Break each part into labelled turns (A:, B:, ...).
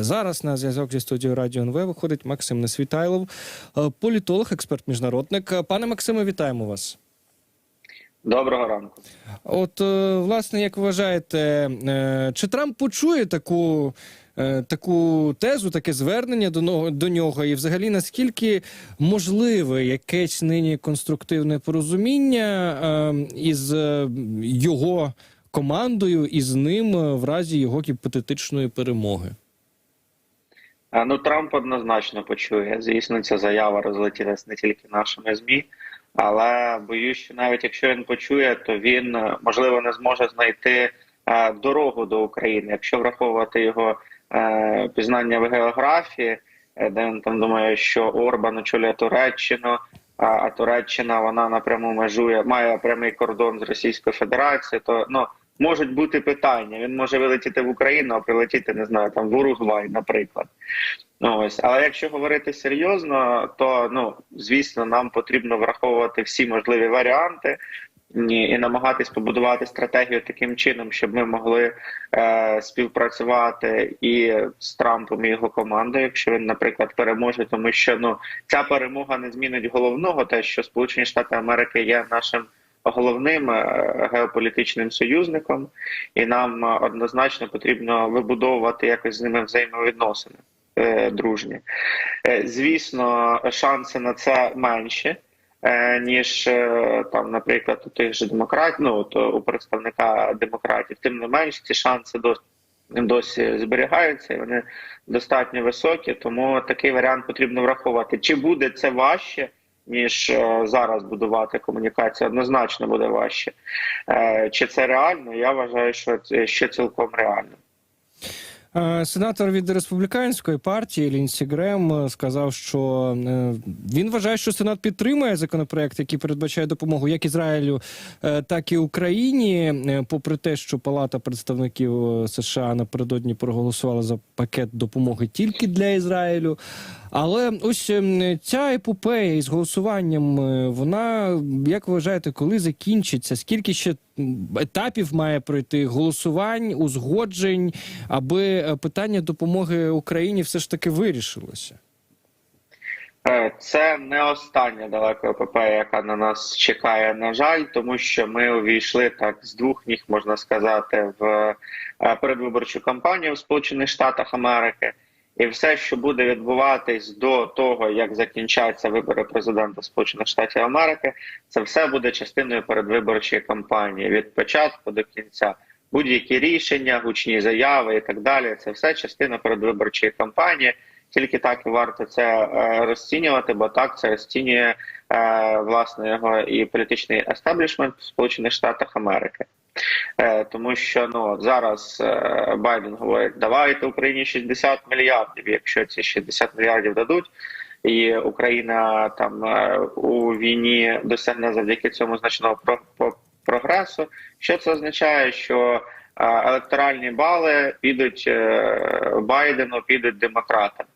A: Зараз на зв'язок зі студією Радіо НВ виходить Максим Несвітайлов, е, політолог, експерт, міжнародник. Е, Пане Максиме, вітаємо вас.
B: Доброго ранку.
A: От, е, власне, як ви вважаєте, е, чи Трамп почує таку, таку тезу, таке звернення до нього, до нього, і взагалі наскільки можливе якесь нині конструктивне порозуміння із його командою і з ним в разі його гіпотетичної перемоги?
B: Ну, Трамп однозначно почує. Звісно, ця заява розлетілась не тільки нашими ЗМІ, але боюсь, що навіть якщо він почує, то він е, можливо не зможе знайти е, дорогу до України, якщо враховувати його е, пізнання в географії, де він там думає, що Орбан очолює Туреччину. А Туреччина вона напряму межує, має прямий кордон з Російською Федерацією. То ну можуть бути питання. Він може вилетіти в Україну, а прилетіти не знаю, там в Уругвай, наприклад. Ну, ось, але якщо говорити серйозно, то ну звісно, нам потрібно враховувати всі можливі варіанти і, намагатись побудувати стратегію таким чином, щоб ми могли е, співпрацювати і з Трампом і його командою, якщо він, наприклад, переможе, тому що ну ця перемога не змінить головного, те, що Сполучені Штати Америки є нашим головним е, геополітичним союзником, і нам е, однозначно потрібно вибудовувати якось з ними взаємовідносини е, дружні. Звісно, шанси на це менші. Ніж там, наприклад, у тих же демократів, ну от, у представника демократів, тим не менш ці шанси досі, досі зберігаються, і вони достатньо високі. Тому такий варіант потрібно враховувати. Чи буде це важче? Ніж е, зараз будувати комунікацію, однозначно буде важче. Е, Чи це реально? Я вважаю, що це ще цілком реально.
A: Е, Сенатор від республіканської партії Лінсі Грем сказав, що він вважає, що Сенат підтримує законопроект, який передбачає допомогу як Ізраїлю, так і Україні. Попри те, що Палата представників США напередодні проголосувала за пакет допомоги тільки для Ізраїлю. Але ось ем, ця епопея із голосуванням, е, вона як ви вважаєте, коли закінчиться? Скільки ще етапів має пройти голосувань, узгоджень, аби е, питання допомоги Україні все ж таки вирішилося?
B: Е, Це не остання далека ОПП, яка на нас чекає, на жаль, тому що ми увійшли так з двох ніг, можна сказати, в передвиборчу кампанію в Сполучених Штатах Америки. І все, що буде відбуватись до того, як закінчаться вибори президента Сполучених Штатів Америки, це все буде частиною передвиборчої кампанії від початку до кінця. Будь-які рішення, гучні заяви і так далі. Це все частина передвиборчої кампанії. Тільки так і варто це е, розцінювати, бо так це розцінює е, власне його і політичний естеблішмент в Сполучених Штатах Америки. Е, тому що ну зараз е, Байден говорить, давайте Україні 60 мільярдів. Якщо ці 60 мільярдів дадуть, і Україна там е, у війні досягне завдяки цьому значного про, про, прогресу. Що це означає? Що електоральні бали підуть Байдену, підуть демократам.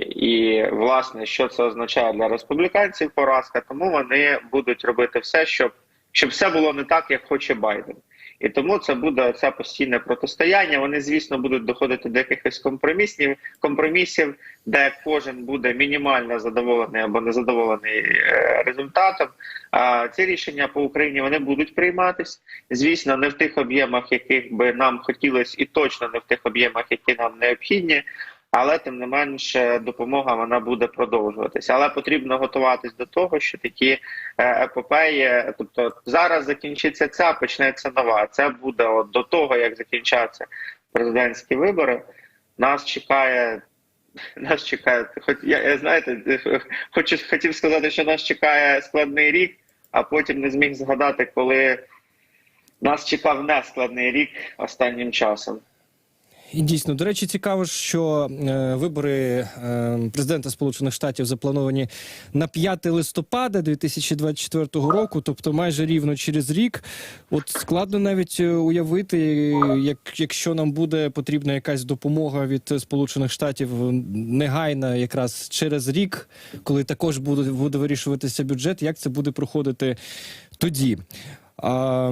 B: І власне, що це означає для республіканців поразка, тому вони будуть робити все, щоб щоб все було не так, як хоче Байден. І тому це буде це постійне протистояння. Вони, звісно, будуть доходити до якихось компромісів, компромісів, де кожен буде мінімально задоволений або незадоволений е, результатом. А ці рішення по Україні вони будуть прийматись. Звісно, не в тих об'ємах, яких би нам хотілося, і точно не в тих об'ємах, які нам необхідні. Але тим не менше допомога вона буде продовжуватися. Але потрібно готуватись до того, що такі е, епопеї, тобто зараз закінчиться ця, почнеться нова. Це буде от до того, як закінчаться президентські вибори. Нас чекає. Нас чекає, хоч я, знаєте, хочу хотів сказати, що нас чекає складний рік, а потім не зміг згадати, коли нас чекав нескладний рік останнім часом.
A: І дійсно, до речі, цікаво, що е, вибори е, президента Сполучених Штатів заплановані на 5 листопада 2024 року, тобто майже рівно через рік. От складно навіть е, уявити, як якщо нам буде потрібна якась допомога від Сполучених Штатів негайна, якраз через рік, коли також буде, буде вирішуватися бюджет, як це буде проходити тоді. А,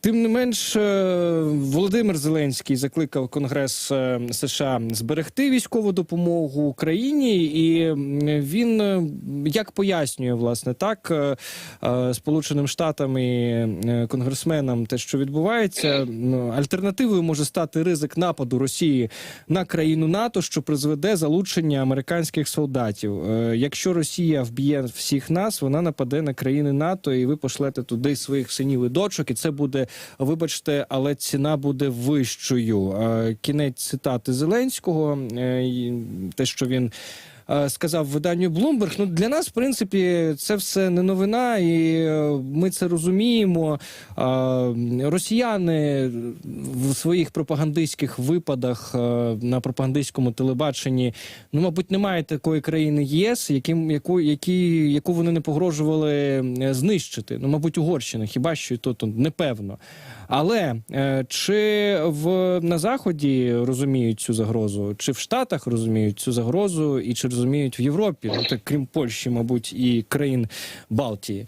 A: тим не менш, е, Володимир Зеленський закликав Конгрес е, США зберегти військову допомогу Україні, і він е, як пояснює власне так Сполученим Штатам і конгресменам те, що відбувається, ну, альтернативою може стати ризик нападу Росії на країну НАТО, що призведе залучення американських солдатів. Якщо Росія вб'є всіх нас, вона нападе на країни НАТО, і ви пошлете туди своїх синів і дочок, і це буде, вибачте, але ціна буде вищою. Е, Кінець цитати Зеленського, е, те, що він. Е, Сказав виданню Bloomberg. Ну для нас, в принципі, це все не новина, і е, ми це розуміємо. Е, Росіяни в своїх пропагандистських випадах на пропагандистському телебаченні, ну мабуть, немає такої країни ЄС, яким яку, які, яку вони не погрожували знищити. Ну, мабуть, Угорщина, хіба що і то, то непевно. Але е, чи в на заході розуміють цю загрозу, чи в Штатах розуміють цю загрозу, і чи розуміють в Європі, ну так крім Польщі, мабуть, і країн Балтії.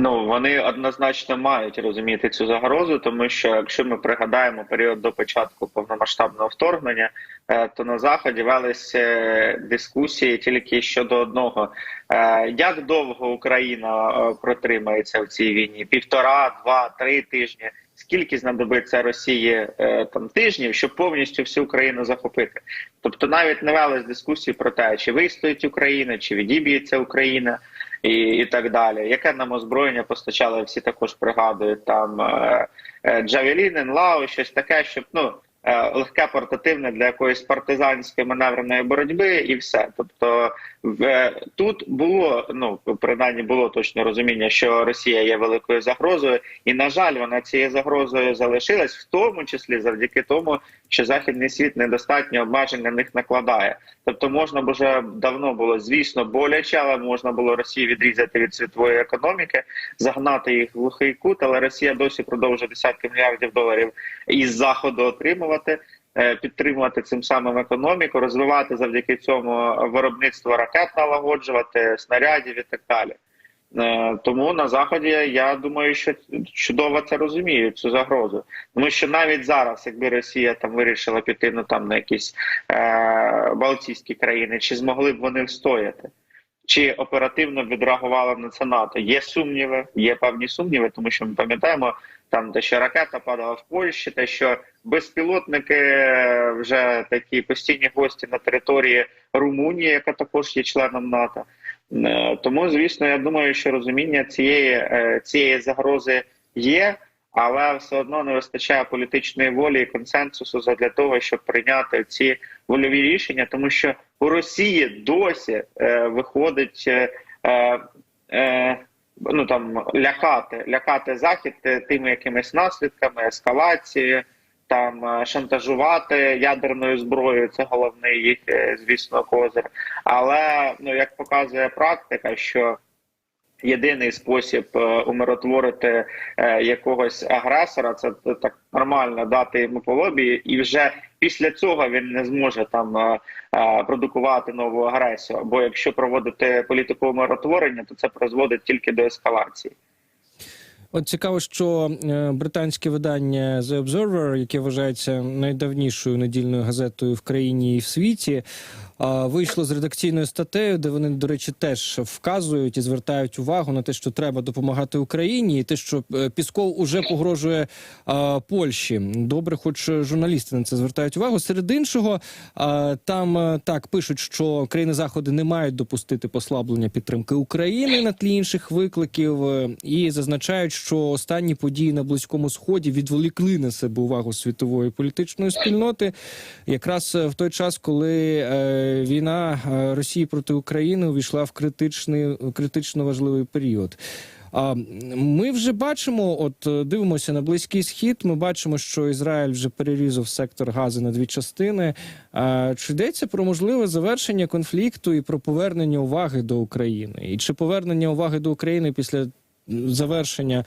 B: Ну вони однозначно мають розуміти цю загрозу, тому що якщо ми пригадаємо період до початку повномасштабного вторгнення, е, то на заході велися е, дискусії тільки щодо одного: Е, як довго Україна протримається в цій війні? Півтора, два, три тижні. Скільки знадобиться Росії там тижнів, щоб повністю всю Україну захопити? Тобто навіть не велись дискусії про те, чи вистоїть Україна, чи відіб'ється Україна і, і так далі. Яке нам озброєння постачали, всі також пригадують там е, е, Джавелін, Енлау, щось таке, щоб ну. Е, Легке портативне для якоїсь партизанської маневреної боротьби, і все. Тобто, в, е, тут було ну принаймні було точно розуміння, що Росія є великою загрозою, і на жаль, вона цією загрозою залишилась, в тому числі завдяки тому, що західний світ недостатньо обмежень на них накладає. Тобто, можна б вже давно було, звісно, боляче, але можна було Росію відрізати від світової економіки, загнати їх в глухий кут. Але Росія досі продовжує десятки мільярдів доларів із заходу отримувати. Е, Підтримувати цим самим економіку, розвивати завдяки цьому виробництво ракет, налагоджувати снарядів і так далі. Е, Тому на заході я думаю, що чудово це розуміють цю загрозу. Тому що навіть зараз, якби Росія там вирішила піти ну там на якісь е- Балтійські країни, чи змогли б вони встояти? Чи оперативно відреагувала на це НАТО? Є сумніви, є певні сумніви, тому що ми пам'ятаємо там, те, що ракета падала в Польщі, те, що безпілотники е, вже такі постійні гості на території Румунії, яка також є членом НАТО. Е, Тому, звісно, я думаю, що розуміння цієї, е, цієї загрози є, але все одно не вистачає політичної волі і консенсусу для того, щоб прийняти ці вольові рішення, тому що у Росії досі виходить ну там лякати, лякати захід тими якимись наслідками, ескалації, Там е, шантажувати ядерною зброєю це головний їх, е, звісно, козир. Але ну як показує практика, що єдиний спосіб е, умиротворити е, якогось агресора, це так нормально дати йому по лобі, і вже після цього він не зможе там е, продукувати нову агресію. Бо якщо проводити політику умиротворення, то це призводить тільки до ескалації.
A: От цікаво, що британське видання The Observer, яке вважається найдавнішою недільною газетою в країні і в світі, вийшло з редакційною статтею, де вони, до речі, теж вказують і звертають увагу на те, що треба допомагати Україні, і те, що е, Пісков уже погрожує Польщі. Добре, хоч журналісти на це звертають увагу. Серед іншого, там е, так пишуть, що країни заходу не мають допустити послаблення підтримки України на тлі інших викликів, е, і зазначають, що останні події на близькому сході відволікли на себе увагу світової політичної спільноти, якраз в той час, коли війна е, Росії проти України увійшла в критичний критично важливий період. А ми вже бачимо, от е, дивимося на близький схід. Ми бачимо, що Ізраїль вже перерізав сектор газу на дві частини. А чи йдеться про можливе завершення конфлікту і про повернення уваги до України? І чи повернення уваги до України після завершення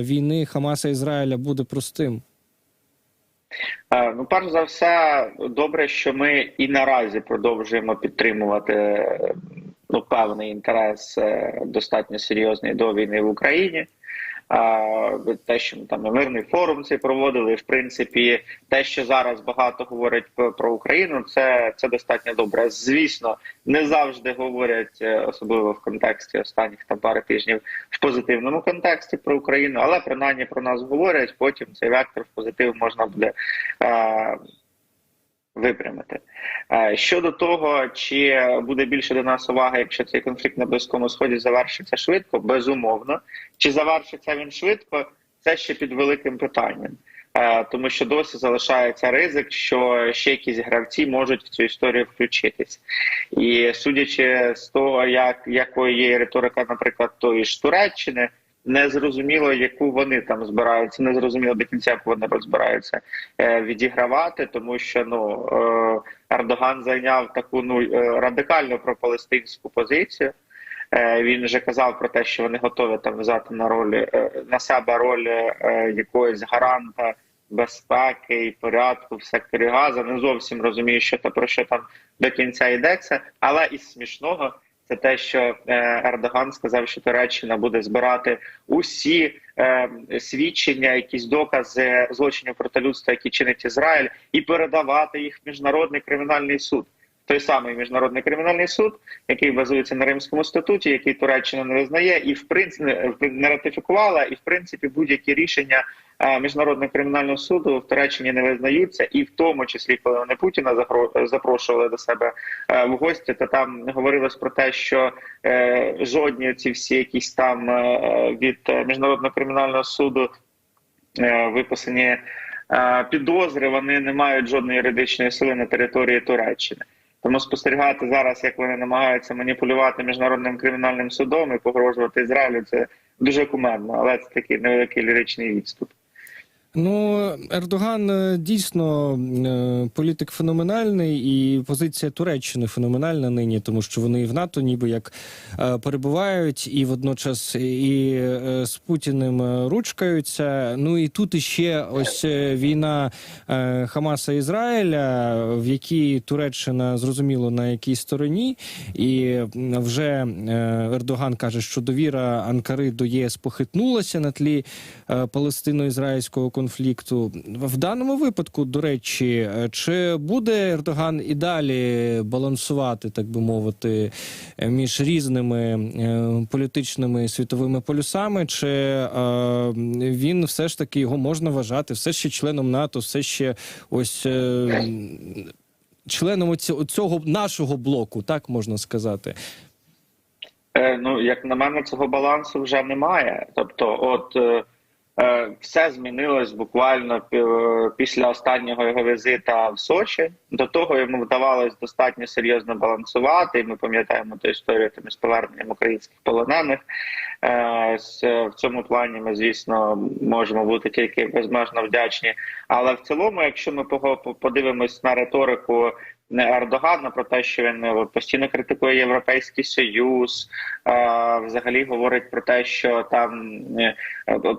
A: війни Хамаса Ізраїля буде простим?
B: Е, Ну, перш за все, добре, що ми і наразі продовжуємо підтримувати е, ну, певний інтерес е, достатньо серйозний до війни в Україні. Е, те, що там мирний форум цей проводили, в принципі, те, що зараз багато говорять про, Україну, це, це достатньо добре. Звісно, не завжди говорять, е, особливо в контексті останніх там пари тижнів, в позитивному контексті про Україну, але принаймні про нас говорять. Потім цей вектор в позитив можна буде. Випрямити Е, щодо того, чи буде більше до нас уваги, якщо цей конфлікт на близькому сході завершиться швидко, безумовно. Чи завершиться він швидко? Це ще під великим питанням, Е, тому що досі залишається ризик, що ще якісь гравці можуть в цю історію включитись. І судячи з того, як якою є риторика, наприклад, тої ж Туреччини. Не зрозуміло, яку вони там збираються, не зрозуміло до кінця, як вони розбираються е, відігравати, тому що ну е, Ердоган зайняв таку ну е, радикально пропалестинську позицію. Він вже казав про те, що вони готові там взяти на роль на себе роль якогось гаранта безпеки і порядку в секторі Газа. Не зовсім розумію, що та про що там до кінця йдеться, але із смішного це те, що е, Ердоган сказав, що Туреччина буде збирати усі е, свідчення, якісь докази злочинів проти людства, які чинить Ізраїль, і передавати їх в міжнародний кримінальний суд. Той самий міжнародний кримінальний суд, який базується на Римському статуті, який Туреччина не визнає, і в принципі не ратифікувала, і в принципі будь-які рішення е, міжнародного кримінального суду в Туреччині не визнаються, і в тому числі, коли вони Путіна запрошували до себе е, в гості, то там говорилось про те, що е, жодні ці всі якісь там від міжнародного кримінального суду виписані підозри, вони не мають жодної юридичної сили на території Туреччини. Тому спостерігати зараз, як вони намагаються маніпулювати міжнародним кримінальним судом і погрожувати Ізраїлю, це дуже кумедно, але це такий невеликий ліричний відступ.
A: Ну, Ердоган е, дійсно е, політик феноменальний, і позиція Туреччини феноменальна нині, тому що вони і в НАТО ніби як е, перебувають, і водночас і з Путіним ручкаються. Ну і тут іще ось війна Хамаса Ізраїля, в якій Туреччина зрозуміло на якій стороні, і вже Ердоган каже, що довіра Анкари до ЄС похитнулася на тлі палестино-ізраїльського конфлікту. В даному випадку, до речі, е, чи буде Ердоган і далі балансувати, так би мовити, е, між різними е, політичними світовими полюсами, чи він все ж таки його можна вважати все ще членом НАТО, все ще ось. Членом цього нашого блоку, так можна сказати.
B: Ну, як на мене, цього балансу вже немає. Тобто, от все змінилось буквально після останнього його візита в Сочі. До того йому вдавалось достатньо серйозно балансувати. І ми пам'ятаємо ту історію там, з поверненням українських полонених. Е, в цьому плані ми, звісно, можемо бути тільки безмежно вдячні. Але в цілому, якщо ми подивимось на риторику не Ердогана про те, що він е, постійно критикує Європейський Союз, е, взагалі говорить про те, що там е,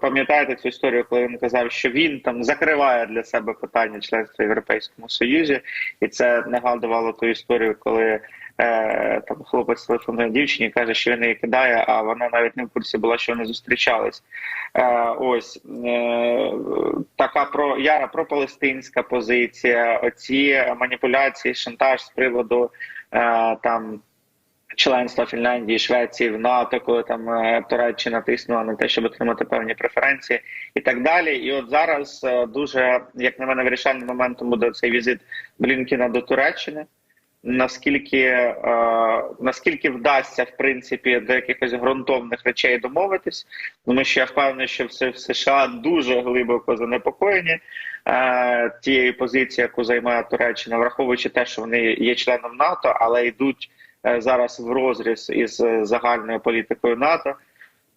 B: пам'ятаєте цю історію, коли він казав, що він там закриває для себе питання членства в Європейському Союзі, і це нагадувало ту історію, коли. Е, Там хлопець телефонує дівчині, каже, що він її кидає, а вона навіть не в курсі була, що вони зустрічались. Е, ось е, така про яра пропалестинська позиція. Оці маніпуляції, шантаж з приводу е, там. Членства Фінляндії, Швеції в НАТО, коли там е, Туреччина тиснула на те, щоб отримати певні преференції, і так далі. І от зараз е, дуже, як на мене, вирішальним моментом буде цей візит Блінкіна до Туреччини. Наскільки е, наскільки вдасться в принципі до якихось ґрунтовних речей домовитись, тому що я впевнений, що все в США дуже глибоко занепокоєні е, тією позицією, яку займає Туреччина, враховуючи те, що вони є членом НАТО, але йдуть е, зараз в розріз із е, загальною політикою НАТО.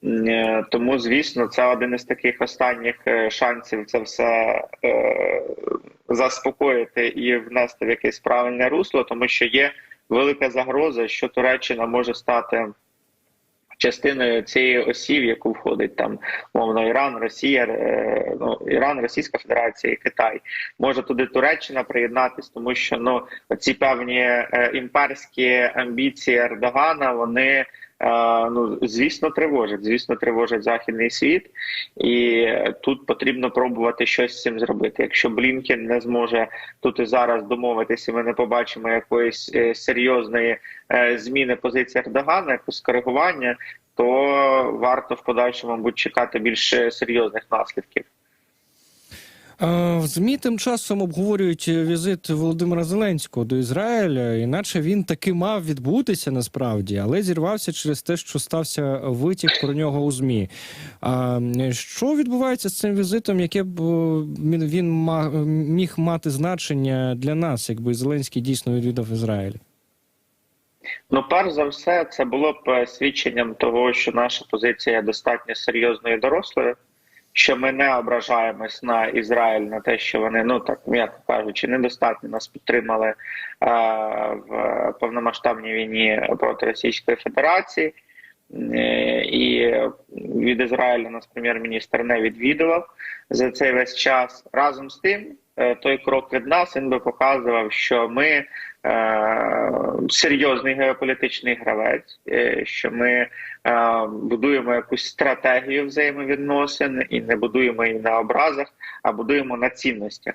B: Е, Тому, звісно, це один із таких останніх е, шансів це все е, заспокоїти і внести в якесь правильне русло, тому що є велика загроза, що Туреччина може стати частиною цієї осі, в яку входить там мовно Іран, Росія, ну Іран, Російська Федерація і Китай. Може туди Туреччина приєднатись, тому що ну ці певні імперські амбіції Ердогана вони. Ну звісно тривожить. Звісно, тривожить західний світ, і тут потрібно пробувати щось з цим зробити. Якщо Блінкен не зможе тут і зараз домовитися, ми не побачимо якоїсь е, серйозної е, зміни позиції Ердогана, якось коригування, то варто в подальшому мабуть, чекати більш е, серйозних наслідків.
A: Е, В ЗМІ тим часом обговорюють візит Володимира Зеленського до Ізраїля, іначе він таки мав відбутися насправді, але зірвався через те, що стався витік про нього у ЗМІ. А що відбувається з цим візитом? Яке б е, він- міг мати значення для нас, якби Зеленський дійсно відвідав Ізраїль?
B: Ну, перш за все, це було б е, свідченням того, що наша позиція достатньо серйозною і дорослою, що ми не ображаємось на Ізраїль на те, що вони, ну так м'яко кажучи, недостатньо нас підтримали е, в повномасштабній війні проти Російської Федерації. Е, І від Ізраїля нас прем'єр-міністр не відвідував за цей весь час. Разом з тим, той крок від нас він би показував, що ми е, серйозний геополітичний гравець, е, що ми е, будуємо якусь стратегію взаємовідносин і не будуємо її на образах, а будуємо на цінностях.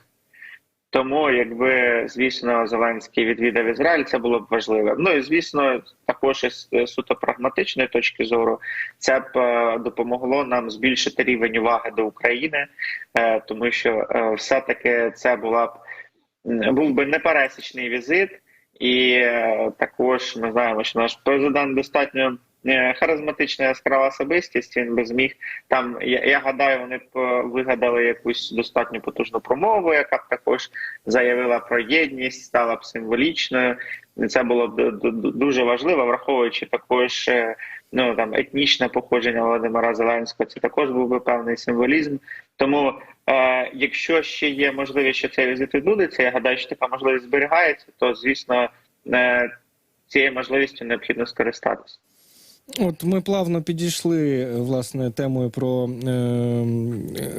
B: Тому, якби звісно, Зеленський відвідав Ізраїль, це було б важливо. Ну і звісно, також із е, суто прагматичної точки зору, це б е, допомогло нам збільшити рівень уваги до України, е, тому що все-таки це була б був би непересічний візит, і також ми знаємо, що наш президент достатньо харизматична яскрава особистість. Він би зміг там. Я, я гадаю, вони б е, вигадали якусь достатньо потужну промову, яка б також заявила про єдність, стала б символічною. Це було б ду- ду- дуже важливо, враховуючи також е, ну там етнічне походження Володимира Зеленського. Це також був би певний символізм. Тому, е, якщо ще є можливість, що цей візит відбудеться, я гадаю, що така можливість зберігається, то звісно е, цією можливістю необхідно скористатися.
A: От ми плавно підійшли е, власне темою про е,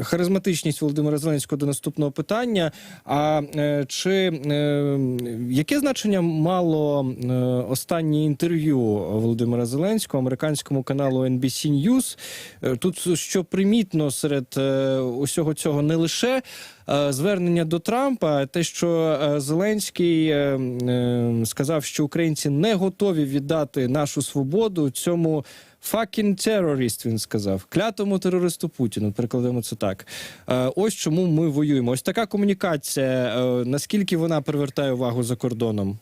A: харизматичність Володимира Зеленського до наступного питання. А е, чи е, яке значення мало е, останнє інтерв'ю Володимира Зеленського американському каналу NBC News? Е, Тут що примітно серед е, усього цього не лише звернення до Трампа, те, що е, Зеленський е, е, сказав, що українці не готові віддати нашу свободу цьому fucking terrorist, він сказав, клятому терористу Путіну. Перекладемо це так. Е, Ось чому ми воюємо. Ось така комунікація. е, Наскільки вона привертає увагу за кордоном?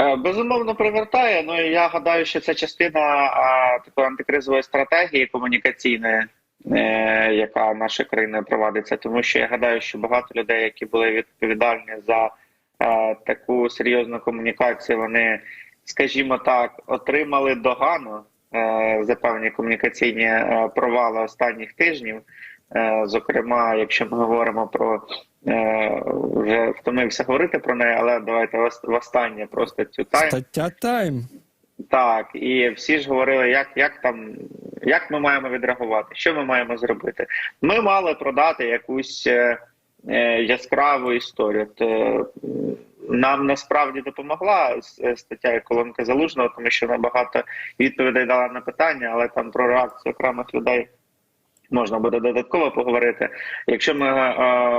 B: Е, Безумовно привертає. Ну і я гадаю, що це частина такої антикризової стратегії комунікаційної, е, яка нашою країною провадиться. Тому що я гадаю, що багато людей, які були відповідальні за е, таку серйозну комунікацію, вони, скажімо так, отримали догану е, за певні комунікаційні е, провали останніх тижнів. Е, Зокрема, якщо ми говоримо про е, вже втомився говорити про неї, але давайте вос- востаннє просто цю тайм.
A: Стаття Тайм.
B: Так, і всі ж говорили, як, як там, як ми маємо відреагувати, що ми маємо зробити. Ми мали продати якусь е, е, яскраву історію. То, нам насправді допомогла стаття і колонка залужного, тому що вона багато відповідей дала на питання, але там про реакцію окремих людей можна буде додатково поговорити. Якщо ми е,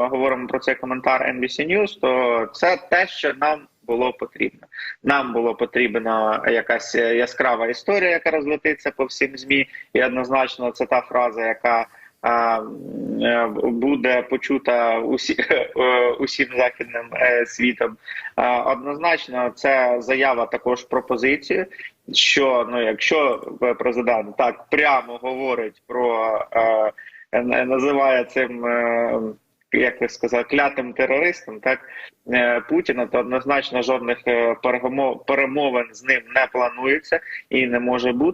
B: говоримо про цей коментар NBC News, то це те, що нам було потрібно. Нам було потрібна якась е, яскрава історія, яка розлетиться по всім змі, і однозначно це та фраза, яка е, е, буде почута усі, е, усім західним е, світом. Е, Однозначно, це заява також про позицію. Що ну, якщо президент так прямо говорить про е, е, називає цим. Як ви сказали, клятим терористом, так е, Путіна, то однозначно жодних е, перемовин з ним не планується і не може бути.